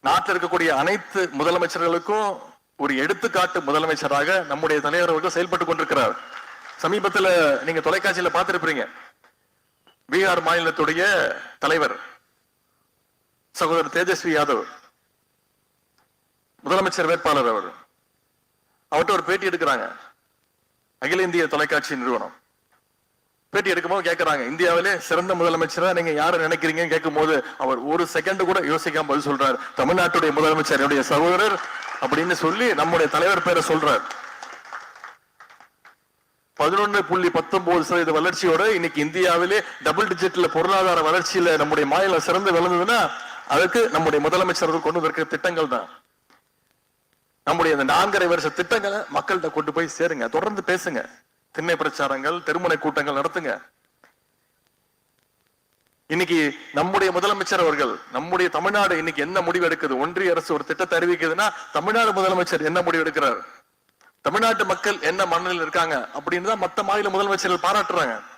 நாட்டில் இருக்கக்கூடிய அனைத்து முதலமைச்சர்களுக்கும் ஒரு எடுத்துக்காட்டு முதலமைச்சராக நம்முடைய தலைவர் அவர்கள் செயல்பட்டு கொண்டிருக்கிறார். சமீபத்துல நீங்க தொலைக்காட்சியில பார்த்திருப்பீங்க. பீகார் மாநிலத்துடைய தலைவர் சகோதரர் தேஜஸ்வி யாதவ் முதலமைச்சர் வேட்பாளர் அவர். அவர்கிட்ட ஒரு பேட்டி எடுக்கிறாங்க. அகில இந்திய தொலைக்காட்சி நிறுவனம். பேட்டி எடுக்கும்போது கேட்கறாங்க இந்தியாவிலே சிறந்த முதலமைச்சரா நீங்க யாரை நினைக்கிறீங்கன்னு கேட்கும்போது அவர் ஒரு செகண்ட் கூட யோசிக்காம பதில் சொல்றாரு. தமிழ்நாட்டுடைய முதலமைச்சர் என்னுடைய சகோதரர் அப்படின்னு சொல்லி நம்முடைய தலைவர் பேரை சொல்றார். பதினொன்னு புள்ளி பத்தொன்பது சதவீத வளர்ச்சியோட இன்னைக்கு இந்தியாவிலே டபுள் டிஜிட்ல பொருளாதார வளர்ச்சியில நம்முடைய மாநிலம் சிறந்து விளங்குதுன்னா அதுக்கு நம்முடைய முதலமைச்சர்கள் கொண்டு வந்திருக்கிற திட்டங்கள் தான். நம்முடைய இந்த நான்கரை வருஷ திட்டங்களை மக்கள்கிட்ட கொண்டு போய் சேருங்க. தொடர்ந்து பேசுங்க. திண்ணை பிரச்சாரங்கள் தெருமுனை கூட்டங்கள் நடத்துங்க. இன்னைக்கு நம்முடைய முதலமைச்சர் அவர்கள் நம்முடைய தமிழ்நாடு இன்னைக்கு என்ன முடிவு எடுக்குது? ஒன்றிய அரசு ஒரு திட்டத்தை அறிவிக்குதுன்னா தமிழ்நாடு முதலமைச்சர் என்ன முடிவு எடுக்கிறார்? தமிழ்நாட்டு மக்கள் என்ன மனநிலையில் இருக்காங்க? அப்படின்னு தான் மத்த மாநில முதலமைச்சர்கள் பாராட்டுறாங்க.